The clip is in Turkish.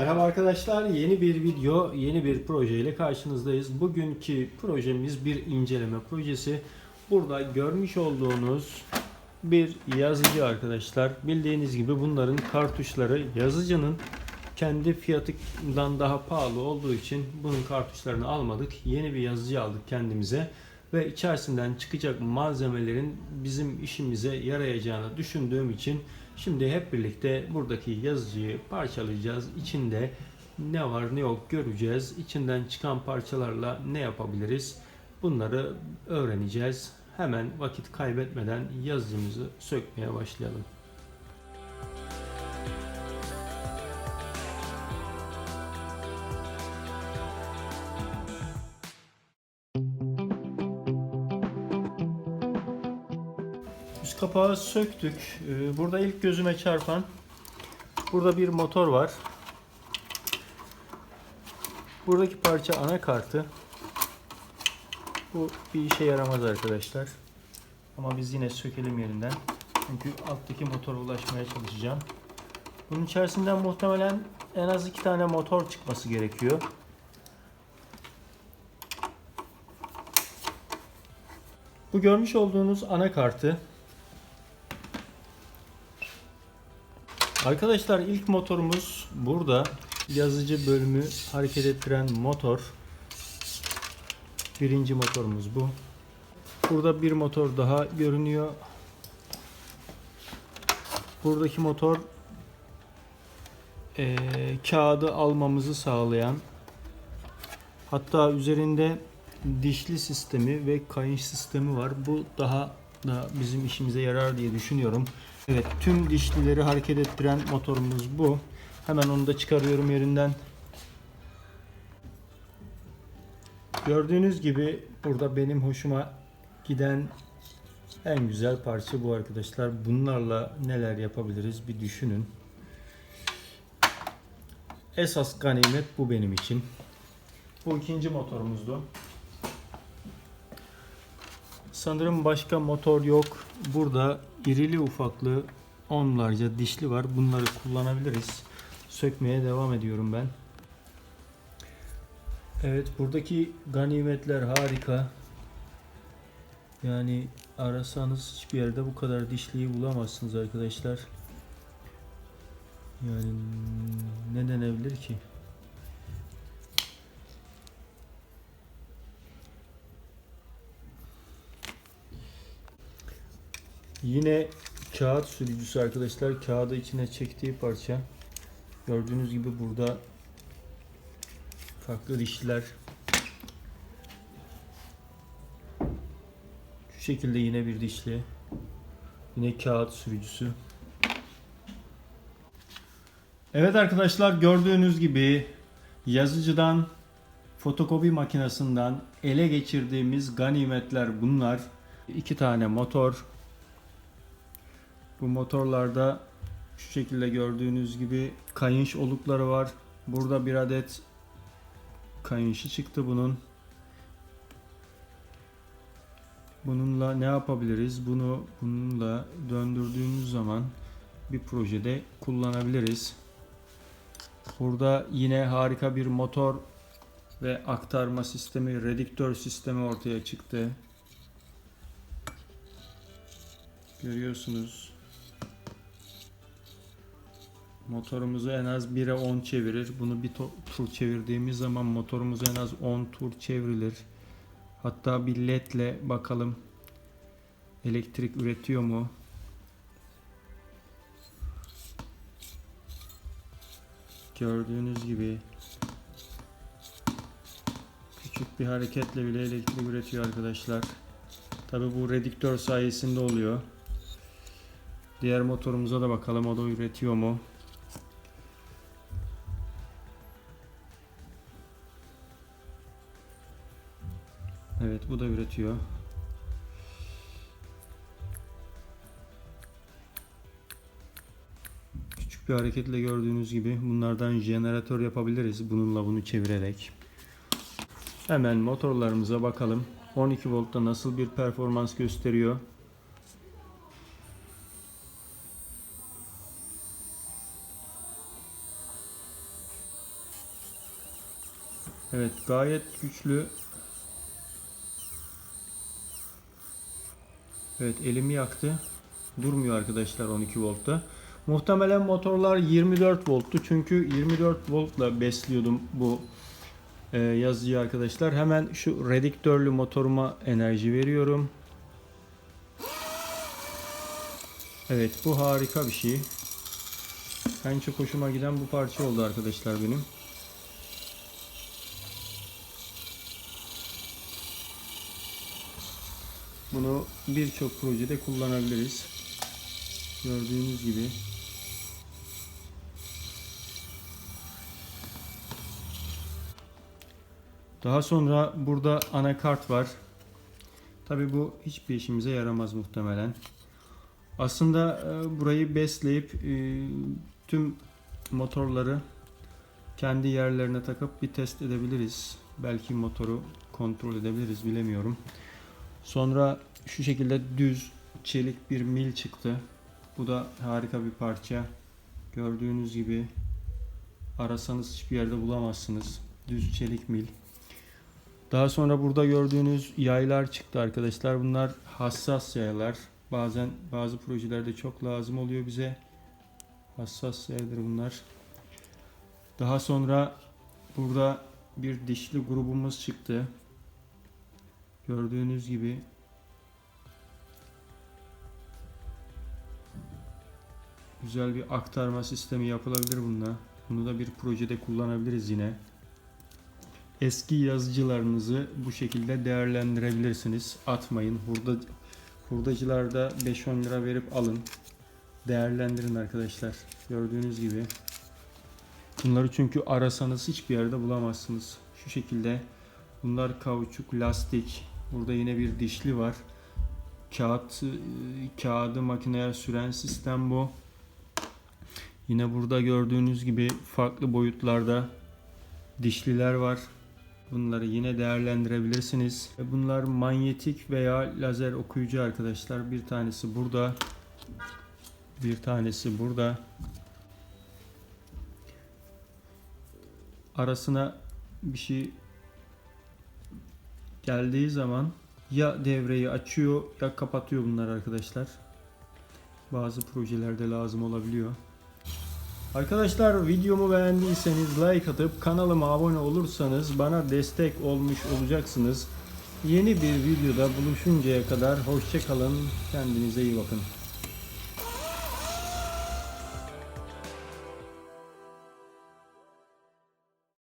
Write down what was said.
Merhaba arkadaşlar, yeni bir video, yeni bir proje ile karşınızdayız. Bugünkü projemiz bir inceleme projesi. Burada görmüş olduğunuz bir yazıcı arkadaşlar. Bildiğiniz gibi bunların kartuşları yazıcının kendi fiyatından daha pahalı olduğu için bunun kartuşlarını almadık. Yeni bir yazıcı aldık kendimize ve içerisinden çıkacak malzemelerin bizim işimize yarayacağını düşündüğüm için şimdi hep birlikte buradaki yazıcıyı parçalayacağız. İçinde ne var ne yok göreceğiz. İçinden çıkan parçalarla ne yapabiliriz? Bunları öğreneceğiz. Hemen vakit kaybetmeden yazıcımızı sökmeye başlayalım. Kapağı söktük. Ee, Burada ilk gözüme çarpan burada bir motor var. Buradaki parça anakartı. Bu bir işe yaramaz arkadaşlar. Ama biz yine sökelim yerinden. Çünkü alttaki motora ulaşmaya çalışacağım. Bunun içerisinden muhtemelen en az iki tane motor çıkması gerekiyor. Bu görmüş olduğunuz anakartı. Arkadaşlar ilk motorumuz burada. Yazıcı bölümü hareket ettiren motor. Birinci motorumuz bu. Burada bir motor daha görünüyor. Buradaki motor eee, kağıdı almamızı sağlayan hatta üzerinde dişli sistemi ve kayış sistemi var. Bu daha da bizim işimize yarar diye düşünüyorum. Evet tüm dişlileri hareket ettiren motorumuz bu. Hemen onu da çıkarıyorum yerinden. Gördüğünüz gibi burada benim hoşuma giden en güzel parça bu arkadaşlar. Bunlarla neler yapabiliriz bir düşünün. Esas ganimet bu benim için. Bu ikinci motorumuzdu. Sanırım başka motor yok. Burada irili ufaklı onlarca dişli var. Bunları kullanabiliriz. Sökmeye devam ediyorum ben. Evet buradaki ganimetler harika. Yani arasanız hiçbir yerde bu kadar dişliyi bulamazsınız arkadaşlar. Yani ne denebilir ki? Yine kağıt sürücüsü arkadaşlar. Kağıdı içine çektiği parça. Gördüğünüz gibi burada farklı dişliler. Şu şekilde yine bir dişli. Yine kağıt sürücüsü. Evet arkadaşlar gördüğünüz gibi yazıcıdan fotokopi makinesinden ele geçirdiğimiz ganimetler bunlar. İki tane motor, bu motorlarda şu şekilde gördüğünüz gibi kayınç olukları var. Burada bir adet kayınçı çıktı bunun. Bununla ne yapabiliriz? Bunu bununla döndürdüğümüz zaman bir projede kullanabiliriz. Burada yine harika bir motor ve aktarma sistemi, redüktör sistemi ortaya çıktı. Görüyorsunuz. Motorumuzu en az 1'e 10 çevirir. Bunu bir tur çevirdiğimiz zaman motorumuz en az 10 tur çevrilir. Hatta bir ledle bakalım elektrik üretiyor mu? Gördüğünüz gibi küçük bir hareketle bile elektrik üretiyor arkadaşlar. Tabi bu redüktör sayesinde oluyor. Diğer motorumuza da bakalım o da üretiyor mu? Evet bu da üretiyor. Küçük bir hareketle gördüğünüz gibi bunlardan jeneratör yapabiliriz bununla bunu çevirerek. Hemen motorlarımıza bakalım. 12 voltta nasıl bir performans gösteriyor? Evet gayet güçlü. Evet elimi yaktı. Durmuyor arkadaşlar 12 voltta. Muhtemelen motorlar 24 volttu. Çünkü 24 voltla besliyordum bu e, yazıcıyı arkadaşlar. Hemen şu rediktörlü motoruma enerji veriyorum. Evet bu harika bir şey. En çok hoşuma giden bu parça oldu arkadaşlar benim. Bunu birçok projede kullanabiliriz. Gördüğünüz gibi. Daha sonra burada anakart var. Tabi bu hiçbir işimize yaramaz muhtemelen. Aslında e, burayı besleyip e, tüm motorları kendi yerlerine takıp bir test edebiliriz. Belki motoru kontrol edebiliriz bilemiyorum. Sonra şu şekilde düz çelik bir mil çıktı. Bu da harika bir parça. Gördüğünüz gibi arasanız hiçbir yerde bulamazsınız. Düz çelik mil. Daha sonra burada gördüğünüz yaylar çıktı arkadaşlar. Bunlar hassas yaylar. Bazen bazı projelerde çok lazım oluyor bize. Hassas yaydır bunlar. Daha sonra burada bir dişli grubumuz çıktı. Gördüğünüz gibi güzel bir aktarma sistemi yapılabilir bununla. Bunu da bir projede kullanabiliriz yine. Eski yazıcılarınızı bu şekilde değerlendirebilirsiniz. Atmayın. Hurda, hurdacılarda 5-10 lira verip alın. Değerlendirin arkadaşlar. Gördüğünüz gibi. Bunları çünkü arasanız hiçbir yerde bulamazsınız. Şu şekilde Bunlar kauçuk, lastik. Burada yine bir dişli var. Kağıt, e, kağıdı makineye süren sistem bu. Yine burada gördüğünüz gibi farklı boyutlarda dişliler var. Bunları yine değerlendirebilirsiniz. Ve Bunlar manyetik veya lazer okuyucu arkadaşlar. Bir tanesi burada. Bir tanesi burada. Arasına bir şey geldiği zaman ya devreyi açıyor ya kapatıyor bunlar arkadaşlar. Bazı projelerde lazım olabiliyor. Arkadaşlar videomu beğendiyseniz like atıp kanalıma abone olursanız bana destek olmuş olacaksınız. Yeni bir videoda buluşuncaya kadar hoşçakalın. Kendinize iyi bakın.